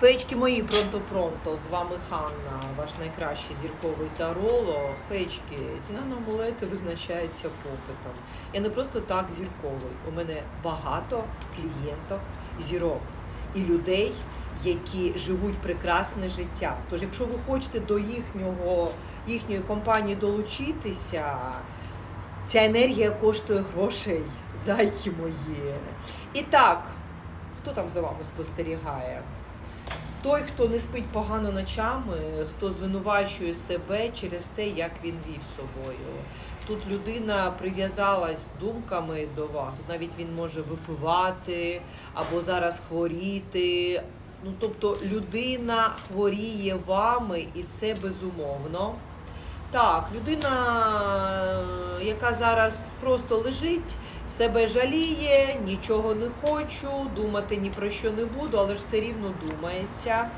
Феєчки мої пронто-пронто, з вами Ханна, ваш найкращий зірковий таролог. Феєчки, ціна на амулети визначається попитом. Я не просто так зірковий. У мене багато клієнток, зірок і людей, які живуть прекрасне життя. Тож, якщо ви хочете до їхнього, їхньої компанії долучитися, ця енергія коштує грошей, зайки мої. І так, хто там за вами спостерігає? Той, хто не спить погано ночами, хто звинувачує себе через те, як він вів собою. Тут людина прив'язалась думками до вас. Навіть він може випивати або зараз хворіти. Ну, тобто людина хворіє вами, і це безумовно. Так, людина, яка зараз просто лежить, себе жаліє, нічого не хочу, думати ні про що не буду, але ж все рівно думається.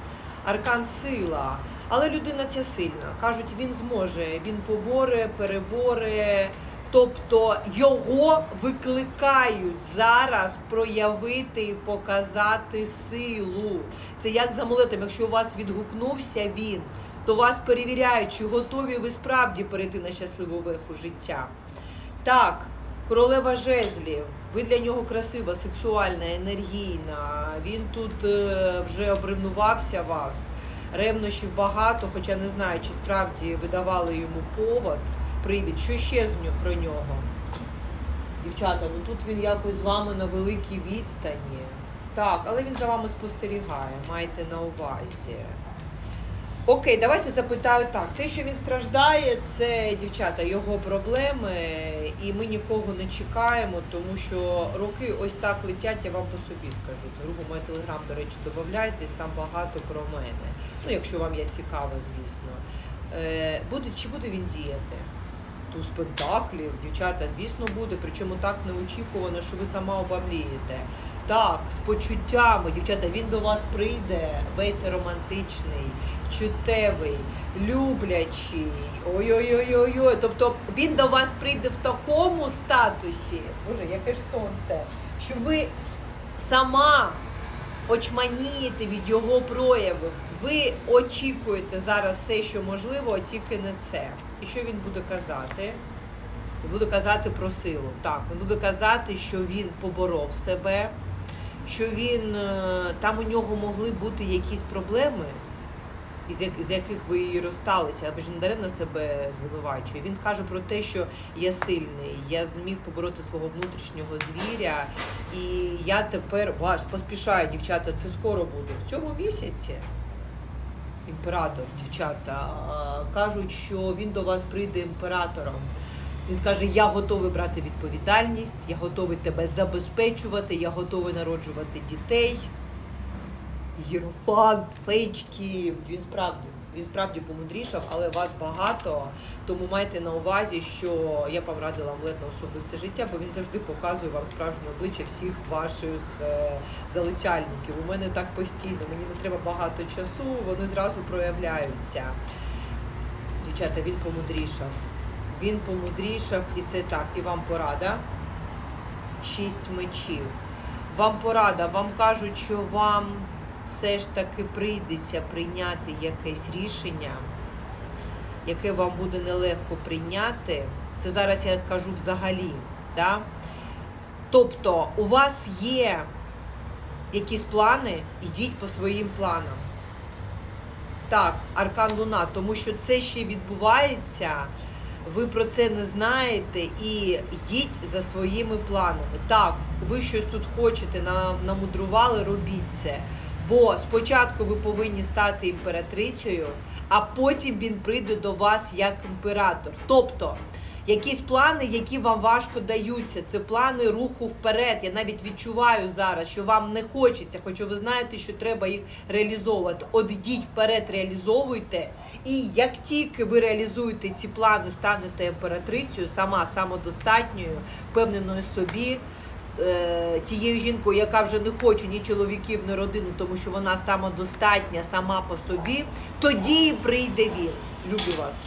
Аркан сила. Але людина ця сильна. Кажуть, він зможе, він поборе, переборе. Тобто його викликають зараз проявити і показати силу. Це як з амулетом, якщо у вас відгукнувся він, то вас перевіряють, чи готові ви справді перейти на щасливу веху життя. Так, королева жезлів, ви для нього красива, сексуальна, енергійна. Він тут е, вже обревнувався вас. Ревнощів багато, хоча не знаю, чи справді ви давали йому повод, привід. Що ще з нього про нього? Дівчата, ну тут він якось з вами на великій відстані. Так, але він за вами спостерігає, майте на увазі. Окей, давайте запитаю так. Те, що він страждає, це дівчата, його проблеми, і ми нікого не чекаємо, тому що роки ось так летять, я вам по собі скажу. Це грубо моє телеграм, до речі, додавайтесь, там багато про мене. Ну, якщо вам я цікава, звісно. Е, буде, чи буде він діяти? Туз пентаклів, дівчата, звісно, буде, причому так неочікувано, що ви сама обамлієте. Так, з почуттями, дівчата, він до вас прийде, весь романтичний, чуттєвий, люблячий. Ой-ой-ой-ой-ой. Тобто він до вас прийде в такому статусі, боже, яке ж сонце, що ви сама очманієте від його прояву. Ви очікуєте зараз все, що можливо, тільки не це. І що він буде казати? Він буде казати про силу. Так, він буде казати, що він поборов себе, що він е, там у нього могли бути якісь проблеми, із як- з яких ви і розсталися, ви ж не даремно себе звинувачує. Він скаже про те, що я сильний, я зміг побороти свого внутрішнього звіря, і я тепер ваш поспішаю, дівчата, це скоро буде в цьому місяці. Імператор, дівчата, кажуть, що він до вас прийде імператором. Він скаже: Я готовий брати відповідальність, я готовий тебе забезпечувати, я готовий народжувати дітей. Єрофант, фейчки. Він справді, він справді помудрішав, але вас багато. Тому майте на увазі, що я вам радила амулет особисте життя, бо він завжди показує вам справжнє обличчя всіх ваших е, залицяльників. У мене так постійно, мені не треба багато часу, вони зразу проявляються. Дівчата, він помудрішав. Він помудрішав, і це так, і вам порада. Шість мечів. Вам порада, вам кажуть, що вам все ж таки прийдеться прийняти якесь рішення, яке вам буде нелегко прийняти. Це зараз я кажу взагалі. Да? Тобто, у вас є якісь плани, ідіть по своїм планам. Так, Аркан Луна, тому що це ще відбувається, ви про це не знаєте і йдіть за своїми планами. Так, ви щось тут хочете, нам- намудрували, робіть це. Бо спочатку ви повинні стати імператрицею, а потім він прийде до вас як імператор. Тобто, якісь плани, які вам важко даються, це плани руху вперед. Я навіть відчуваю зараз, що вам не хочеться, хоча ви знаєте, що треба їх реалізовувати. От йдіть вперед, реалізовуйте. І як тільки ви реалізуєте ці плани, станете імператрицею, сама самодостатньою, впевненою собі. Е, Тією жінкою, яка вже не хоче ні чоловіків, ні родину, тому що вона самодостатня, сама по собі, тоді прийде він. Люблю вас.